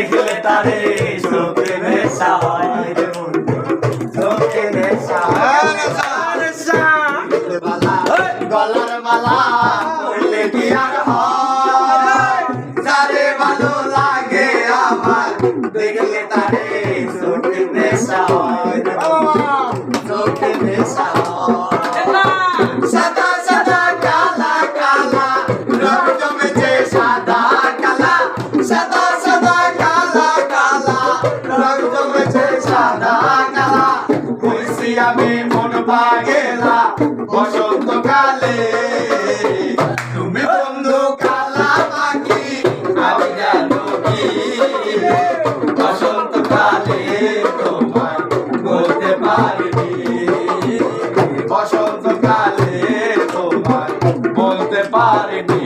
দেখলে তারে চোখে নেশা হয়। রে বন্ধু চোখে নেশা গলার মালা বললে কি আর হয়? তারে ভালো লাগে আমার, দেখলে তারে চোখে নেশা হয়। চোখে নেশা হয়। প্রেমে মন পাগেলা বসন্তকালে তুমি বন্ধু কালা পাখি, আমি জানো কি? বসন্তকালে তোমার বলতে পারিনি। বসন্তকালে তোমার বলতে পারিনি।